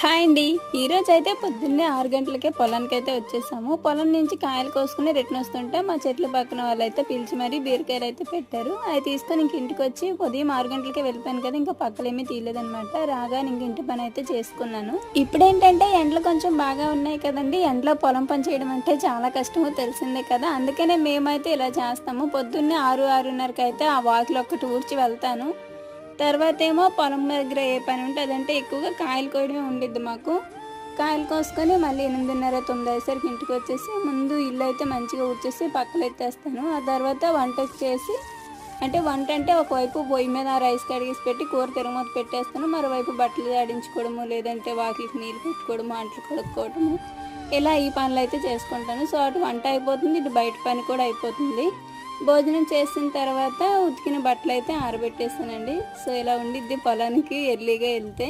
Hi అండి. ఈరోజు అయితే పొద్దున్నే ఆరు గంటలకే పొలానికి అయితే వచ్చేసాము. పొలం నుంచి కాయలు కోసుకుని రిటర్న్ వస్తుంటే మా చెట్ల పక్కన వాళ్ళు అయితే పిలిచి మరీ బీరకాయలు అయితే పెట్టారు. అవి తీసుకొని ఇంక ఇంటికి వచ్చి ఉదయం ఆరు గంటలకే వెళ్ళిపోయాను కదా ఇంకా పక్కలేమీ తీయలేదనమాట రాగా ఇంక ఇంటి పని అయితే చేసుకున్నాను. ఇప్పుడేంటంటే ఎండలు కొంచెం బాగా ఉన్నాయి కదండి. ఎండలో పొలం పని చేయడం అంటే చాలా కష్టమో తెలిసిందే కదా. అందుకనే మేమైతే ఇలా చేస్తాము. పొద్దున్నే ఆరు ఆరున్నరకి అయితే ఆ వాకిలో ఒక్కటి ఊడ్చి వెళ్తాను. తర్వాత ఏమో పొలం దగ్గర ఏ పని ఉంటే అదంటే ఎక్కువగా కాయలు కోయడమే ఉండిద్ది మాకు. కాయలు కోసుకొని మళ్ళీ ఎనిమిదిన్నర తొమ్మిది అయ్యేసరికి ఇంటికి వచ్చేసి ముందు ఇల్లు అయితే మంచిగా ఊడ్చేసి పక్కలు ఎత్తేస్తాను ఆ తర్వాత వంట చేసి అంటే వంట అంటే ఒకవైపు పొయ్యి మీద రైస్ కడిగేసి పెట్టి కూర తిరగమూత పెట్టేస్తాను. మరోవైపు బట్టలు ఆడించుకోవడము లేదంటే వాకిలికి నీళ్ళు పెట్టుకోవడము అంట్లు కడుక్కోవడము. ఇలా ఈ పనులు అయితే చేసుకుంటాను. సో అటు వంట అయిపోతుంది ఇటు బయట పని కూడా అయిపోతుంది. భోజనం చేసిన తర్వాత ఉతికిన బట్టలు అయితే ఆరబెట్టేస్తానండి సో ఇలా ఉండిద్ది పొలానికి ఎర్లీగా వెళ్తే.